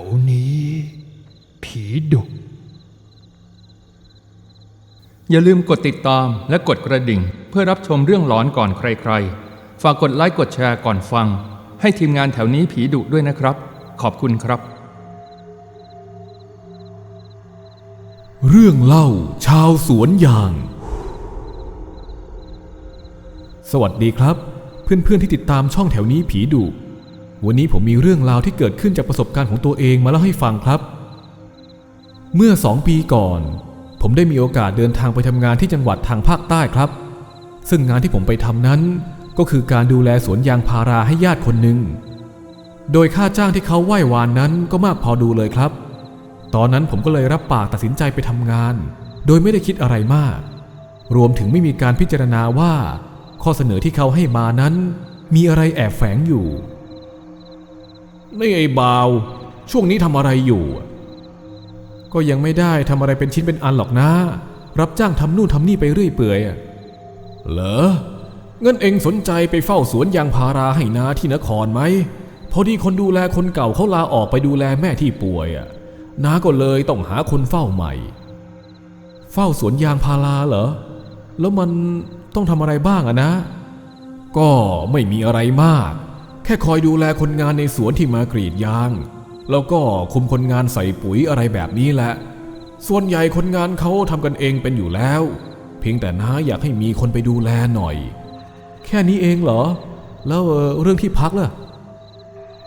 วนี้ ผีดุ อย่าลืมกดติดตามและกดกระดิ่ง เพื่อรับชมเรื่องหลอนก่อนใครๆ ฝากกดไลค์กดแชร์ก่อนฟัง ให้ทีมงานแถวนี้ผีดุด้วยนะครับ ขอบคุณครับ เรื่องเล่าชาวสวนยาง สวัสดีครับ เพื่อนๆที่ติดตามช่องแถวนี้ผีดุ วันนี้ผมมีเรื่องราวที่เกิดขึ้นจากประสบการณ์ของตัวเองมาเล่าให้ฟังครับ เมื่อสองปีก่อน ผมได้มีโอกาสเดินทางไปทำงานที่จังหวัดทางภาคใต้ครับ ซึ่งงานที่ผมไปทำนั้น ก็คือการดูแลสวนยางพาราให้ญาติคนหนึ่ง โดยค่าจ้างที่เขาไหว้วานนั้นก็มากพอดูเลยครับ ตอนนั้นผมก็เลยรับปากตัดสินใจไปทำงาน โดยไม่ได้คิดอะไรมาก รวมถึงไม่มีการพิจารณาว่า ข้อเสนอที่เขาให้มานั้น มีอะไรแอบแฝงอยู่ นี่ไอ้บาว ช่วงนี้ทำอะไรอยู่ ก็ยังไม่ได้ทำอะไรเป็นชิ้นเป็นอันหรอกนะ รับจ้างทำนู่นทำนี่ไปเรื่อยเปื่อยอะเหรอเงินเองสนใจไปเฝ้าสวนยางพาราให้นาที่นครไหมพอดีคนดูแลคนเก่าเขาลาออกไปดูแลแม่ที่ป่วยอะน้าก็เลยต้องหาคนเฝ้าใหม่ เฝ้าสวนยางพาราเหรอ แล้วมันต้องทำอะไรบ้างอะนะ ก็ไม่มีอะไรมาก แค่คอยดูแลคนงานในสวนที่มากรีดยาง แล้วก็คุมคนงานใส่ปุ๋ยอะไรแบบนี้แหละ ส่วนใหญ่คนงานเขาทำกันเองเป็นอยู่แล้ว เพียงแต่น้าอยากให้มีคนไปดูแลหน่อย แค่นี้เองเหรอ แล้วเออเรื่องที่พักล่ะ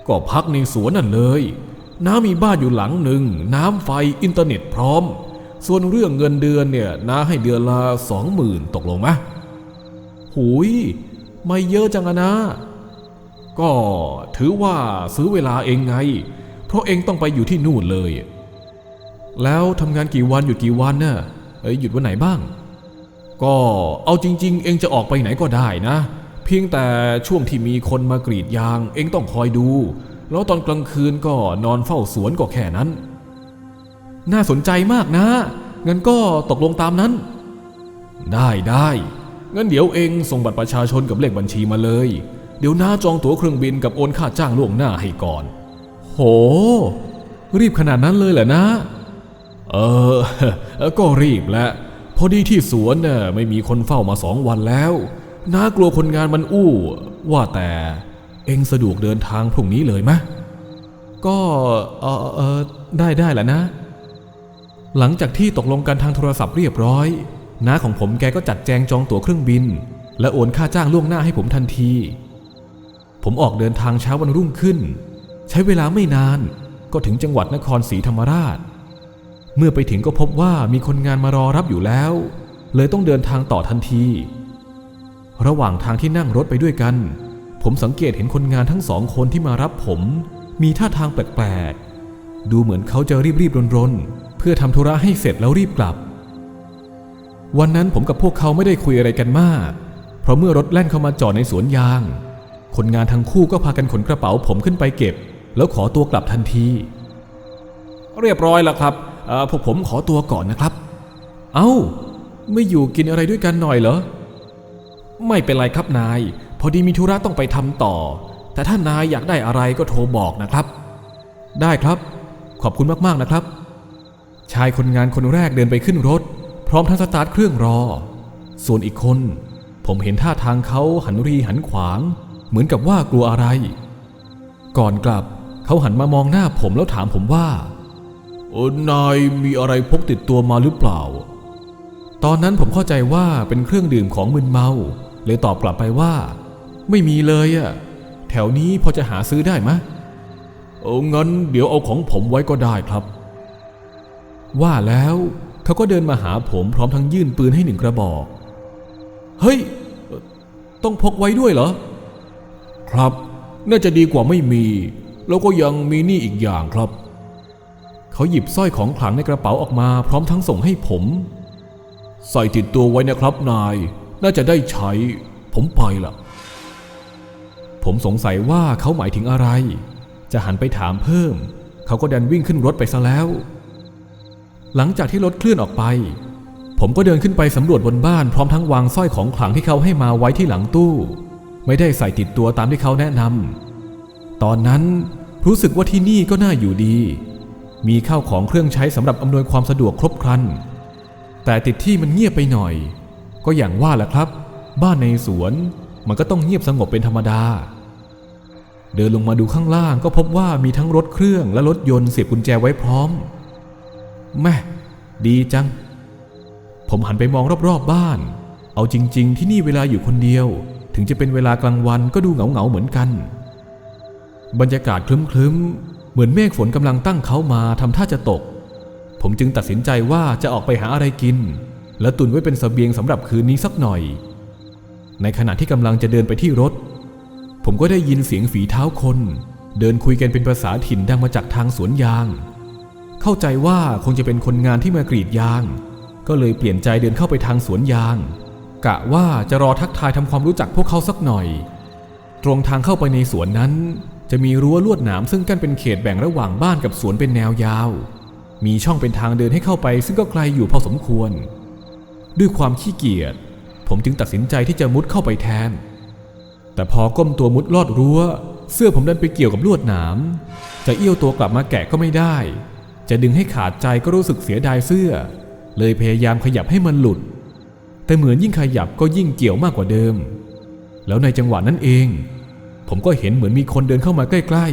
ก็พักในสวนนั่นเลย น้ามีบ้านอยู่หลังหนึ่ง น้ำไฟอินเทอร์เน็ตพร้อม ส่วนเรื่องเงินเดือนเนี่ยน้าให้เดือนละสองหมื่นตกลงไหมหุยไม่เยอะจังอะนะ ก็ถือว่าซื้อเวลาเองไง เพราะเองต้องไปอยู่ที่นู่นเลย แล้วทำงานกี่วันหยุดกี่วันน่ะเอ้ยหยุดวันไหนบ้าง ก็เอาจริง ๆ เองจะออกไปไหนก็ได้นะ เพียงแต่ช่วงที่มีคนมากรีดยาง เองต้องคอยดู แล้วตอนกลางคืนก็นอนเฝ้าสวนก็แค่นั้น น่าสนใจมากนะงั้นก็ตกลงตามนั้น ได้ได้งั้นเดี๋ยวเองส่งบัตรประชาชนกับเลขบัญชีมาเลย เดี๋ยวน้าจองตั๋วเครื่องบินกับโอนค่าจ้างล่วงหน้าให้ก่อน โห รีบขนาดนั้นเลยเหรอนะ เออ ก็รีบแหละพอดีที่สวนน่ะไม่มีคนเฝ้ามาสองวันแล้วน้ากลัวคนงานมันอู้ ว่าแต่เองสะดวกเดินทางพรุ่งนี้เลยไหมก็เออเออได้ได้แหละนะ หลังจากที่ตกลงกันทางโทรศัพท์เรียบร้อยน้าของผมแกก็จัดแจงจองตั๋วเครื่องบิน และโอนค่าจ้างล่วงหน้าให้ผมทันที ผมออกเดินทางเช้าวันรุ่งขึ้น ใช้เวลาไม่นานก็ถึงจังหวัดนครศรีธรรมราช เมื่อไปถึงก็พบว่ามีคนงานมารอรับอยู่แล้ว เลยต้องเดินทางต่อทันที ระหว่างทางที่นั่งรถไปด้วยกัน ผมสังเกตเห็นคนงานทั้งสองคนที่มารับผม มีท่าทางแปลกๆ ดูเหมือนเขาจะรีบๆรนๆ เพื่อทำธุระให้เสร็จแล้วรีบกลับ วันนั้นผมกับพวกเขาไม่ได้คุยอะไรกันมาก เพราะเมื่อรถแล่นเข้ามาจอดในสวนยาง คนงานทั้งคู่ก็พากันขนกระเป๋าผมขึ้นไปเก็บ แล้วขอตัวกลับทันที เรียบร้อยแล้วครับพวกผมขอตัวก่อนนะครับ เอ้า ไม่อยู่กินอะไรด้วยกันหน่อยเหรอ ไม่เป็นไรครับนาย พอดีมีธุระต้องไปทำต่อ แต่ถ้านายอยากได้อะไรก็โทรบอกนะครับ ได้ครับ ขอบคุณมากๆนะครับ ชายคนงานคนแรกเดินไปขึ้นรถ พร้อมทั้งสตาร์ทเครื่องรอ ส่วนอีกคน ผมเห็นท่าทางเขาหันรีหันขวาง เหมือนกับว่ากลัวอะไร ก่อนกลับเขาหันมามองหน้าผมแล้วถามผมว่าโอ้นายมีอะไรพกติดตัวมาหรือเปล่า ตอนนั้นผมเข้าใจว่าเป็นเครื่องดื่มของมึนเมา เลยตอบกลับไปว่า ไม่มีเลยอะแถวนี้พอจะหาซื้อได้มเอองั้นเดี๋ยวเอาของผมไว้ก็ได้ครับ ว่าแล้วเขาก็เดินมาหาผมพร้อมทั้งยื่นปืนให้หนึ่งกระบอก เฮ้ย ต้องพกไว้ด้วยเหรอ ครับ น่าจะดีกว่าไม่มี แล้วก็ยังมีนี่อีกอย่างครับ เขาหยิบสร้อยของขลังในกระเป๋าออกมาพร้อมทั้งส่งให้ผม ใส่ติดตัวไว้นะครับนาย น่าจะได้ใช้ ผมไปละผมสงสัยว่าเขาหมายถึงอะไร จะหันไปถามเพิ่ม เขาก็ดันวิ่งขึ้นรถไปซะแล้ว หลังจากที่รถเคลื่อนออกไป ผมก็เดินขึ้นไปสำรวจบนบ้านพร้อมทั้งวางสร้อยของขลังที่เขาให้มาไว้ที่หลังตู้ ไม่ได้ใส่ติดตัวตามที่เขาแนะนำตอนนั้นรู้สึกว่าที่นี่ก็น่าอยู่ดี มีข้าวของเครื่องใช้สำหรับอำนวยความสะดวกครบครัน แต่ติดที่มันเงียบไปหน่อย ก็อย่างว่าแหละครับ บ้านในสวนมันก็ต้องเงียบสงบเป็นธรรมดา เดินลงมาดูข้างล่างก็พบว่ามีทั้งรถเครื่องและรถยนต์เสียบกุญแจไว้พร้อม แม่ดีจัง ผมหันไปมองรอบๆบ้าน เอาจริง ๆ ที่นี่เวลาอยู่คนเดียว ถึงจะเป็นเวลากลางวันก็ดูเหงาๆเหมือนกัน บรรยากาศคลึ้มๆ เหมือนเมฆฝนกำลังตั้งเขามาทำท่าจะตก ผมจึงตัดสินใจว่าจะออกไปหาอะไรกิน และตุนไว้เป็นเสบียงสำหรับคืนนี้สักหน่อย ในขณะที่กำลังจะเดินไปที่รถ ผมก็ได้ยินเสียงฝีเท้าคน เดินคุยกันเป็นภาษาถิ่นดังมาจากทางสวนยาง เข้าใจว่าคงจะเป็นคนงานที่มากรีดยาง ก็เลยเปลี่ยนใจเดินเข้าไปทางสวนยาง กะว่าจะรอทักทายทำความรู้จักพวกเขาสักหน่อย ตรงทางเข้าไปในสวนนั้น จะมีรั้วลวดหนามซึ่งกั้นเป็นเขตแบ่งระหว่างบ้านกับสวนเป็นแนวยาว มีช่องเป็นทางเดินให้เข้าไป ซึ่งก็ไกลอยู่พอสมควร ด้วยความขี้เกียจผมจึงตัดสินใจที่จะมุดเข้าไปแทน แต่พอก้มตัวมุดลอดรั้ว เสื้อผมดันไปเกี่ยวกับลวดหนามจะเอี้ยวตัวกลับมาแกะก็ไม่ได้ จะดึงให้ขาดใจก็รู้สึกเสียดายเสื้อ เลยพยายามขยับให้มันหลุด แต่เหมือนยิ่งขยับก็ยิ่งเกี่ยวมากกว่าเดิม แล้วในจังหวะนั้นเอง ผมก็เห็นเหมือนมีคนเดินเข้ามาใกล้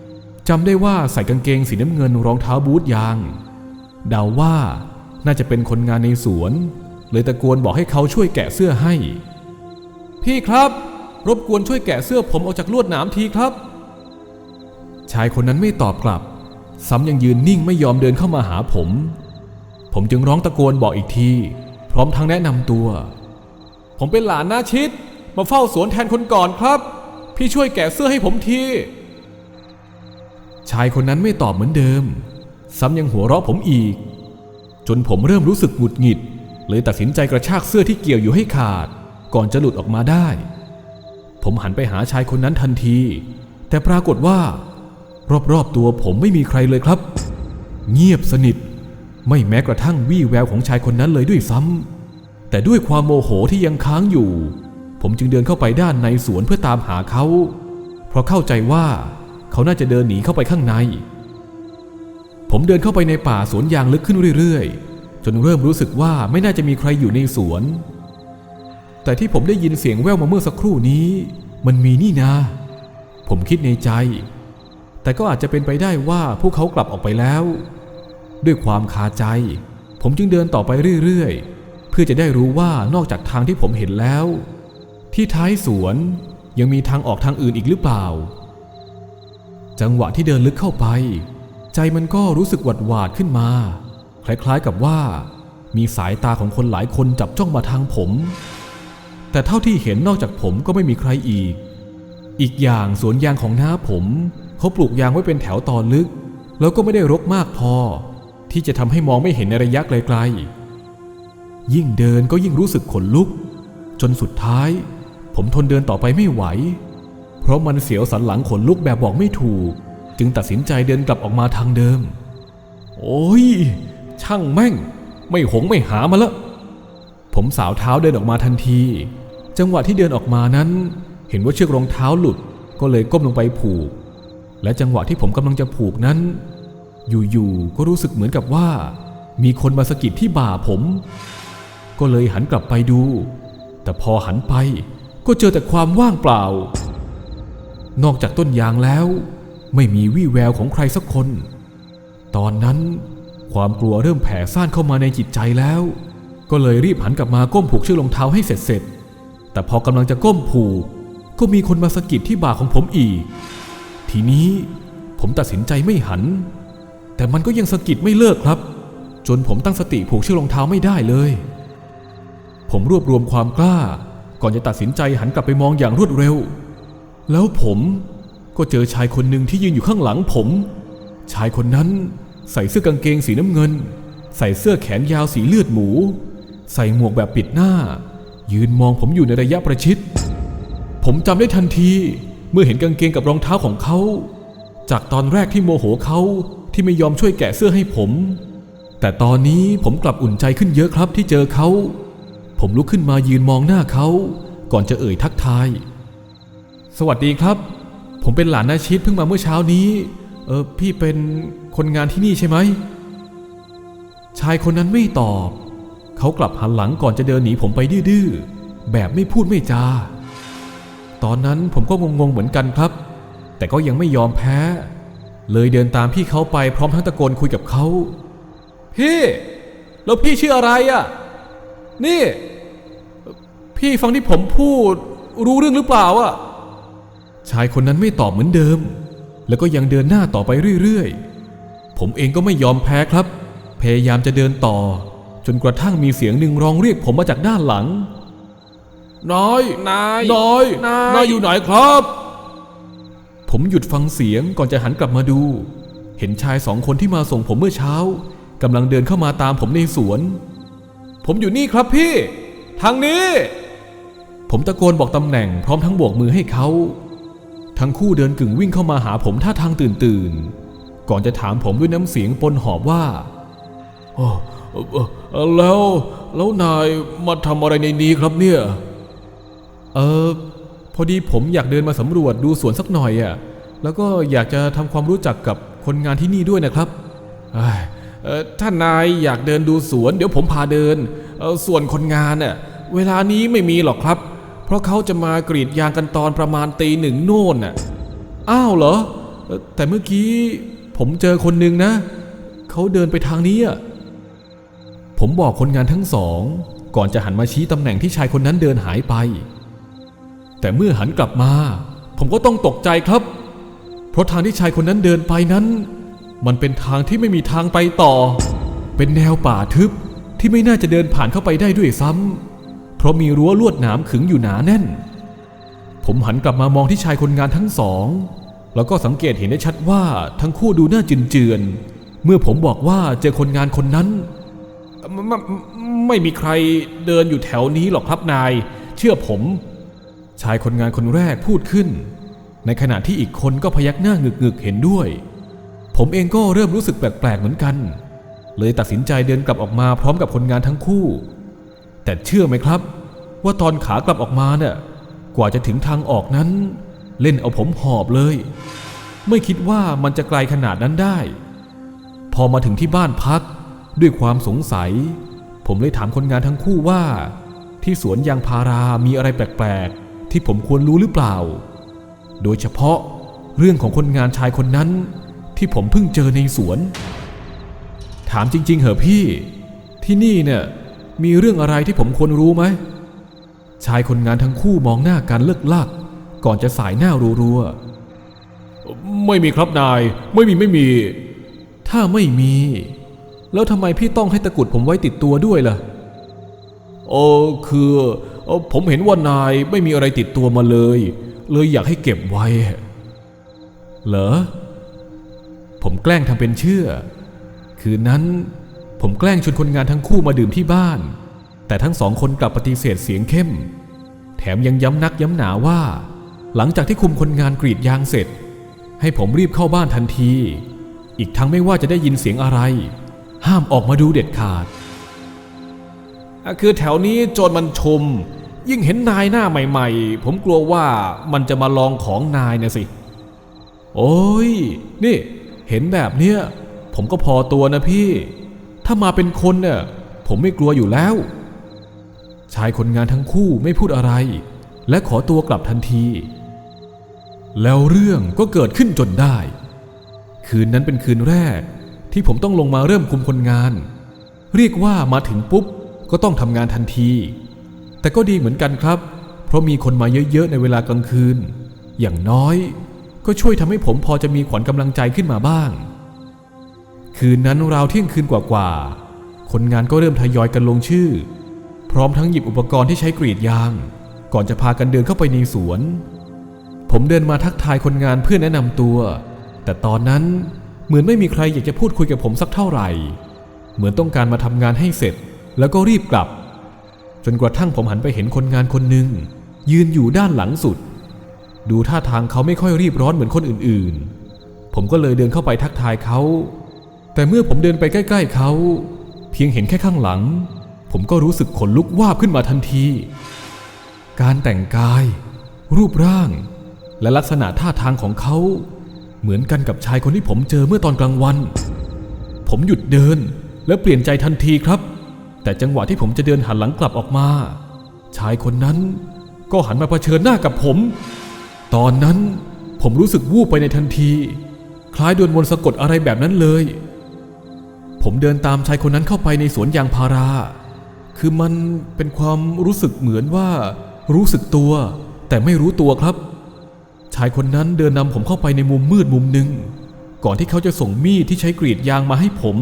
ๆจำได้ว่าใส่กางเกงสีน้ำเงินรองเท้าบูทยาง เดาว่าน่าจะเป็นคนงานในสวน เลยตะโกนบอกให้เขาช่วยแกะเสื้อให้ พี่ครับ รบกวนช่วยแกะเสื้อผมออกจากลวดหนามทีครับ ชายคนนั้นไม่ตอบกลับ ซ้ำยังยืนนิ่งไม่ยอมเดินเข้ามาหาผม ผมจึงร้องตะโกนบอกอีกที พร้อมทั้งแนะนำตัว ผมเป็นหลานนาชิด มาเฝ้าสวนแทนคนก่อนครับ พี่ช่วยแกะเสื้อให้ผมที ชายคนนั้นไม่ตอบเหมือนเดิม ซ้ำยังหัวเราะผมอีก จนผมเริ่มรู้สึกหงุดหงิด เลยตัดสินใจกระชากเสื้อที่เกี่ยวอยู่ให้ขาด ก่อนจะหลุดออกมาได้ ผมหันไปหาชายคนนั้นทันที แต่ปรากฏว่า รอบๆตัวผมไม่มีใครเลยครับ เงียบสนิท ไม่แม้กระทั่งวี่แววของชายคนนั้นเลยด้วยซ้ำแต่ด้วยความโมโหที่ยังค้างอยู่ ผมจึงเดินเข้าไปด้านในสวนเพื่อตามหาเขา เพราะเข้าใจว่าเขาน่าจะเดินหนีเข้าไปข้างใน ผมเดินเข้าไปในป่าสวนยางลึกขึ้นเรื่อยๆ จนเริ่มรู้สึกว่าไม่น่าจะมีใครอยู่ในสวน แต่ที่ผมได้ยินเสียงแว่วมาเมื่อสักครู่นี้ มันมีนี่นาผมคิดในใจ แต่ก็อาจจะเป็นไปได้ว่าพวกเขากลับออกไปแล้ว ด้วยความคาใจ ผมจึงเดินต่อไปเรื่อยๆ เพื่อจะได้รู้ว่านอกจากทางที่ผมเห็นแล้ว ที่ท้ายสวนยังมีทางออกทางอื่นอีกหรือเปล่า จังหวะที่เดินลึกเข้าไป ใจมันก็รู้สึกหวาดหวาดขึ้นมา คล้ายๆกับว่า มีสายตาของคนหลายคนจับจ้องมาทางผม แต่เท่าที่เห็นนอกจากผมก็ไม่มีใครอีก อีกอย่างสวนยางของน้าผม เขาปลูกยางไว้เป็นแถวตอนลึก แล้วก็ไม่ได้รกมากพอ ที่จะทำให้มองไม่เห็นในระยะไกลๆ ยิ่งเดินก็ยิ่งรู้สึกขนลุก จนสุดท้าย ผมทนเดินต่อไปไม่ไหว เพราะมันเสียวสันหลังขนลุกแบบบอกไม่ถูก จึงตัดสินใจเดินกลับออกมาทางเดิม โอ้ย ช่างแม่ง ไม่หงไม่หามาละผมสาวเท้าเดินออกมาทันที จังหวะที่เดินออกมานั้น เห็นว่าเชือกรองเท้าหลุดก็เลยก้มลงไปผูก และจังหวะที่ผมกำลังจะผูกนั้น อยู่ๆก็รู้สึกเหมือนกับว่า มีคนมาสะกิดที่บ่าผม ก็เลยหันกลับไปดู แต่พอหันไปก็เจอแต่ความว่างเปล่า นอกจากต้นยางแล้ว ไม่มีวี่แววของใครสักคน ตอนนั้นความกลัวเริ่มแผ่ซ่านเข้ามาในจิตใจแล้ว ก็เลยรีบหันกลับมาก้มผูกเชือกรองเท้าให้เสร็จเสร็จๆแต่พอกำลังจะก้มผูกก็มีคนมาสะกิดที่บ่าของผมอีก ทีนี้ผมตัดสินใจไม่หัน แต่มันก็ยังสะกิดไม่เลิกครับ จนผมตั้งสติผูกเชือกรองเท้าไม่ได้เลย ผมรวบรวมความกล้า ก่อนจะตัดสินใจหันกลับไปมองอย่างรวดเร็ว แล้วผมก็เจอชายคนหนึ่งที่ยืนอยู่ข้างหลังผม ชายคนนั้นใส่เสื้อกางเกงสีน้ำเงิน ใส่เสื้อแขนยาวสีเลือดหมู ใส่หมวกแบบปิดหน้า ยืนมองผมอยู่ในระยะประชิด ผมจำได้ทันทีเมื่อเห็นกางเกงกับรองเท้าของเขา จากตอนแรกที่โมโหเขา ที่ไม่ยอมช่วยแกะเสื้อให้ผม แต่ตอนนี้ผมกลับอุ่นใจขึ้นเยอะครับที่เจอเขา ผมลุกขึ้นมายืนมองหน้าเขา ก่อนจะเอ่ยทักทาย สวัสดีครับ ผมเป็นหลานนาชิตเพิ่งมาเมื่อเช้านี้ เออพี่เป็นคนงานที่นี่ใช่ไหม ชายคนนั้นไม่ตอบ เขากลับหันหลังก่อนจะเดินหนีผมไปดื้อๆ แบบไม่พูดไม่จา ตอนนั้นผมก็งงๆเหมือนกันครับ แต่ก็ยังไม่ยอมแพ้ เลยเดินตามพี่เขาไปพร้อมทั้งตะโกนคุยกับเขา พี่ แล้วพี่ชื่ออะไรอะ่ะ นี่ พี่ฟังที่ผมพูดรู้เรื่องหรือเปล่าอะ่ะ ชายคนนั้นไม่ตอบเหมือนเดิม แล้วก็ยังเดินหน้าต่อไปเรื่อยๆ ผมเองก็ไม่ยอมแพ้ครับ พยายามจะเดินต่อ จนกระทั่งมีเสียงหนึ่งร้องเรียกผมมาจากด้านหลัง น้อย นาย น้อย นายนายอยู่ไหนครับ ผมหยุดฟังเสียงก่อนจะหันกลับมาดู เห็นชายสองคนที่มาส่งผมเมื่อเช้ากำลังเดินเข้ามาตามผมในสวน ผมอยู่นี่ครับพี่ ทางนี้ ผมตะโกนบอกตำแหน่งพร้อมทั้งโบกมือให้เขา ทั้งคู่เดินกึ่งวิ่งเข้ามาหาผมท่าทางตื่นตื่นๆก่อนจะถามผมด้วยน้ำเสียงปนหอบว่าโอ้เอ่อเอ่อแล้วแล้วนายมาทำอะไรในนี้ครับเนี่ย เออ พอดีผมอยากเดินมาสำรวจดูสวนสักหน่อยอะ่ะ แล้วก็อยากจะทำความรู้จักกับคนงานที่นี่ด้วยนะครับเอ้ยเอ่านนายอยากเดินดูสวน เดี๋ยวผมพาเดิน ส่วนคนงานเน่ะเวลานี้ไม่มีหรอกครับ เพราะเขาจะมากรีดยางกันตอนประมาณตีหนึ่งโน่นน่ะ อ้าวเหรอเอ่อแต่เมื่อกี้ผมเจอคนหนึ่งนะ เขาเดินไปทางนี้อะผมบอกคนงานทั้งสอง ก่อนจะหันมาชี้ตำแหน่งที่ชายคนนั้นเดินหายไป แต่เมื่อหันกลับมา ผมก็ต้องตกใจครับ เพราะทางที่ชายคนนั้นเดินไปนั้น มันเป็นทางที่ไม่มีทางไปต่อ เป็นแนวป่าทึบที่ไม่น่าจะเดินผ่านเข้าไปได้ด้วยซ้ำเพราะมีรั้วลวดหนามขึงอยู่หนาแน่น ผมหันกลับมามองที่ชายคนงานทั้งสอง แล้วก็สังเกตเห็นได้ชัดว่าทั้งคู่ดูน่าจืนเมื่อผมบอกว่าเจอคนงานคนนั้นไมไม่ไม่มีใครเดินอยู่แถวนี้หรอกครับนาย เชื่อผม ชายคนงานคนแรกพูดขึ้น ในขณะที่อีกคนก็พยักหน้าหงึกๆเห็นด้วย ผมเองก็เริ่มรู้สึกแปลกๆเหมือนกัน เลยตัดสินใจเดินกลับออกมาพร้อมกับคนงานทั้งคู่ แต่เชื่อไหมครับ ว่าตอนขากลับออกมาเนี่ยกว่าจะถึงทางออกนั้น เล่นเอาผมหอบเลย ไม่คิดว่ามันจะไกลขนาดนั้นได้ พอมาถึงที่บ้านพักด้วยความสงสัย ผมเลยถามคนงานทั้งคู่ว่า ที่สวนยางพารามีอะไรแปลกๆ ที่ผมควรรู้หรือเปล่า โดยเฉพาะเรื่องของคนงานชายคนนั้น ที่ผมเพิ่งเจอในสวน ถามจริง ๆ เหอะพี่ ที่นี่เนี่ยมีเรื่องอะไรที่ผมควรรู้ไหม ชายคนงานทั้งคู่มองหน้ากันเลิกลัก ก่อนจะสายหน้ารัวๆไม่มีครับนาย ไม่มีไม่มี ถ้าไม่มี แล้วทำไมพี่ต้องให้ตะกรุดผมไว้ติดตัวด้วยล่ะเออคือเอ่อ ผมเห็นว่านายไม่มีอะไรติดตัวมาเลย เลยอยากให้เก็บไว้ เหรอ ผมแกล้งทำเป็นเชื่อ คืนนั้นผมแกล้งชวนคนงานทั้งคู่มาดื่มที่บ้าน แต่ทั้งสองคนกลับปฏิเสธเสียงเข้ม แถมยังย้ำนักย้ำหนาว่า หลังจากที่คุมคนงานกรีดยางเสร็จ ให้ผมรีบเข้าบ้านทันที อีกทั้งไม่ว่าจะได้ยินเสียงอะไร ห้ามออกมาดูเด็ดขาด คือแถวนี้โจรมันชม ยิ่งเห็นนายหน้าใหม่ ๆ ผมกลัวว่ามันจะมาลองของนายนะสิ โอ้ย นี่ เห็นแบบเนี้ยผมก็พอตัวนะพี่ ถ้ามาเป็นคนเนี่ยผมไม่กลัวอยู่แล้ว ชายคนงานทั้งคู่ไม่พูดอะไร และขอตัวกลับทันที แล้วเรื่องก็เกิดขึ้นจนได้ คืนนั้นเป็นคืนแรกที่ผมต้องลงมาเริ่มคุมคนงาน เรียกว่ามาถึงปุ๊บ ก็ต้องทำงานทันที แต่ก็ดีเหมือนกันครับ เพราะมีคนมาเยอะๆในเวลากลางคืน อย่างน้อยก็ช่วยทำให้ผมพอจะมีขวัญกำลังใจขึ้นมาบ้าง คืนนั้นราวเที่ยงคืนกว่าๆ คนงานก็เริ่มทยอยกันลงชื่อ พร้อมทั้งหยิบอุปกรณ์ที่ใช้กรีดยาง ก่อนจะพากันเดินเข้าไปในสวน ผมเดินมาทักทายคนงานเพื่อแนะนำตัว แต่ตอนนั้นเหมือนไม่มีใครอยากจะพูดคุยกับผมสักเท่าไหร่ เหมือนต้องการมาทำงานให้เสร็จ แล้วก็รีบกลับ จนกระทั่งผมหันไปเห็นคนงานคนหนึ่ง ยืนอยู่ด้านหลังสุด ดูท่าทางเขาไม่ค่อยรีบร้อนเหมือนคนอื่นๆ ผมก็เลยเดินเข้าไปทักทายเขา แต่เมื่อผมเดินไปใกล้ ๆเขา เพียงเห็นแค่ข้างหลัง ผมก็รู้สึกขนลุกวาบขึ้นมาทันที การแต่งกาย รูปร่าง และลักษณะท่าทางของเขา เหมือนกันกับชายคนที่ผมเจอเมื่อตอนกลางวัน ผมหยุดเดินและเปลี่ยนใจทันทีครับ แต่จังหวะที่ผมจะเดินหันหลังกลับออกมา ชายคนนั้นก็หันมาเผชิญหน้ากับผม ตอนนั้นผมรู้สึกวูบไปในทันที คล้ายโดนมนต์สะกดอะไรแบบนั้นเลย ผมเดินตามชายคนนั้นเข้าไปในสวนยางพารา คือมันเป็นความรู้สึกเหมือนว่า รู้สึกตัว แต่ไม่รู้ตัวครับ ชายคนนั้นเดินนำผมเข้าไปในมุมมืดมุมหนึ่ง ก่อนที่เขาจะส่งมีดที่ใช้กรีดยางมาให้ผม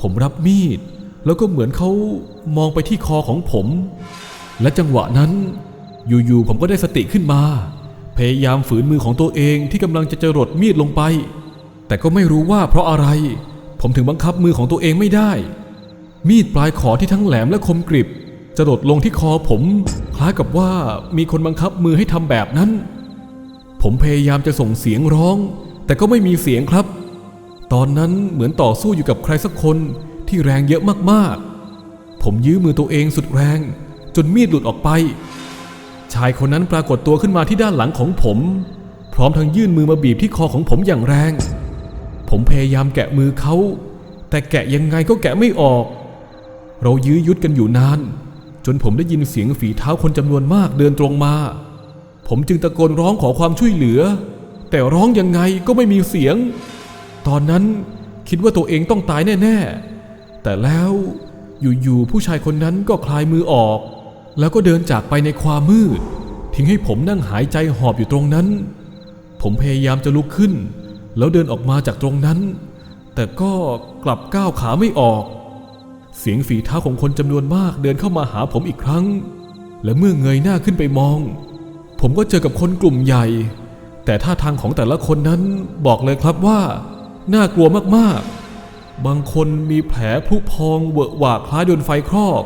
ผมรับมีด แล้วก็เหมือนเขามองไปที่คอของผม และจังหวะนั้น อยู่ๆผมก็ได้สติขึ้นมา พยายามฝืนมือของตัวเองที่กำลังจะจรดมีดลงไป แต่ก็ไม่รู้ว่าเพราะอะไร ผมถึงบังคับมือของตัวเองไม่ได้ มีดปลายขอที่ทั้งแหลมและคมกริบจรดลงที่คอผม คล้ายกับว่ามีคนบังคับมือให้ทำแบบนั้น ผมพยายามจะส่งเสียงร้อง แต่ก็ไม่มีเสียงครับ ตอนนั้นเหมือนต่อสู้อยู่กับใครสักคน ที่แรงเยอะมากๆ ผมยื้อมือตัวเองสุดแรง จนมีดหลุดออกไป ชายคนนั้นปรากฏตัวขึ้นมาที่ด้านหลังของผม พร้อมทั้งยื่นมือมาบีบที่คอของผมอย่างแรง ผมพยายามแกะมือเขา แต่แกะยังไงก็แกะไม่ออก เรายื้อยุดกันอยู่นาน จนผมได้ยินเสียงฝีเท้าคนจำนวนมากเดินตรงมา ผมจึงตะโกนร้องขอความช่วยเหลือ แต่ร้องยังไงก็ไม่มีเสียง ตอนนั้นคิดว่าตัวเองต้องตายแน่ ๆ แต่แล้วอยู่ๆผู้ชายคนนั้นก็คลายมือออก แล้วก็เดินจากไปในความมืด ทิ้งให้ผมนั่งหายใจหอบอยู่ตรงนั้น ผมพยายามจะลุกขึ้น แล้วเดินออกมาจากตรงนั้น แต่ก็กลับก้าวขาไม่ออก เสียงฝีเท้าของคนจำนวนมากเดินเข้ามาหาผมอีกครั้ง และเมื่อเงยหน้าขึ้นไปมอง ผมก็เจอกับคนกลุ่มใหญ่ แต่ท่าทางของแต่ละคนนั้นบอกเลยครับว่า น่ากลัวมากๆ บางคนมีแผลผุพองเวอะหวาคล้ายโดนไฟครอบ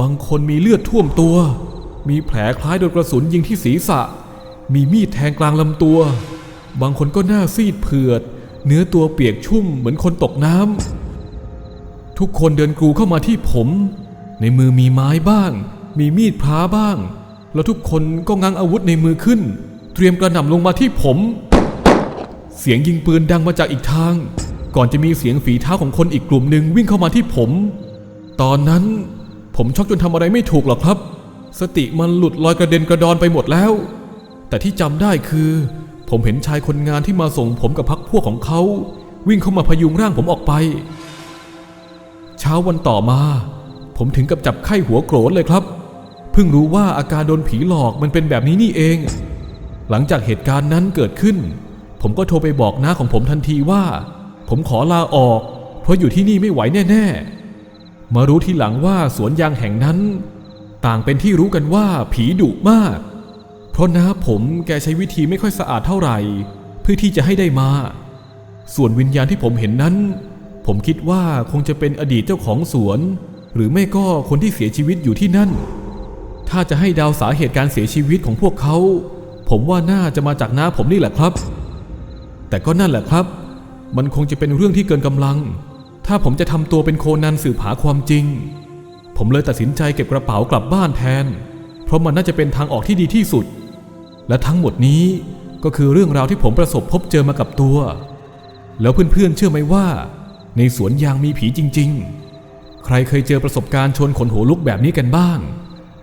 บางคนมีเลือดท่วมตัว มีแผลคล้ายโดนกระสุนยิงที่ศีรษะ มีมีดแทงกลางลำตัว บางคนก็หน้าซีดเผือด เนื้อตัวเปียกชุ่มเหมือนคนตกน้ำทุกคนเดินกรูเข้ามาที่ผม ในมือมีไม้บ้าง มีมีดพร้าบ้าง แล้วทุกคนก็ง้างอาวุธในมือขึ้น เตรียมกระหน่ำลงมาที่ผม เสียงยิงปืนดังมาจากอีกทาง ก่อนจะมีเสียงฝีเท้าของคนอีกกลุ่มหนึ่งวิ่งเข้ามาที่ผม ตอนนั้นผมช็อกจนทำอะไรไม่ถูกหรอกครับ สติมันหลุดลอยกระเด็นกระดอนไปหมดแล้ว แต่ที่จำได้คือ ผมเห็นชายคนงานที่มาส่งผมกับพักพวกของเขา วิ่งเข้ามาพยุงร่างผมออกไป เช้าวันต่อมา ผมถึงกับจับไข้หัวโกรธเลยครับ เพิ่งรู้ว่าอาการโดนผีหลอกมันเป็นแบบนี้นี่เอง หลังจากเหตุการณ์นั้นเกิดขึ้น ผมก็โทรไปบอกน้าของผมทันทีว่า ผมขอลาออก เพราะอยู่ที่นี่ไม่ไหวแน่ ๆ มารู้ทีหลังว่าสวนยางแห่งนั้น ต่างเป็นที่รู้กันว่าผีดุมาก เพราะน้าผมแกใช้วิธีไม่ค่อยสะอาดเท่าไหร่ เพื่อที่จะให้ได้มา ส่วนวิญญาณที่ผมเห็นนั้น ผมคิดว่าคงจะเป็นอดีตเจ้าของสวน หรือไม่ก็คนที่เสียชีวิตอยู่ที่นั่น ถ้าจะให้ดาวสาเหตุการเสียชีวิตของพวกเขา ผมว่าน่าจะมาจากน้าผมนี่แหละครับ แต่ก็นั่นแหละครับ มันคงจะเป็นเรื่องที่เกินกำลัง ถ้าผมจะทำตัวเป็นโคนันสืบหาความจริง ผมเลยตัดสินใจเก็บกระเป๋ากลับบ้านแทน เพราะมันน่าจะเป็นทางออกที่ดีที่สุด และทั้งหมดนี้ก็คือเรื่องราวที่ผมประสบพบเจอมากับตัว แล้วเพื่อนๆเชื่อไหมว่า ในสวนยางมีผีจริง ๆ ใครเคยเจอประสบการณ์ชวนขนหัวลุกแบบนี้กันบ้าง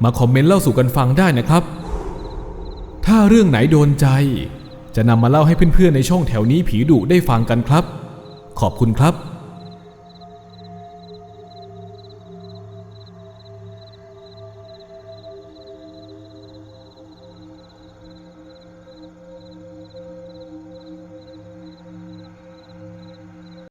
มาคอมเมนต์เล่าสู่กันฟังได้นะครับ ถ้าเรื่องไหนโดนใจ จะนำมาเล่าให้เพื่อนๆในช่องแถวนี้ผีดุได้ฟังกันครับ ขอบคุณครับ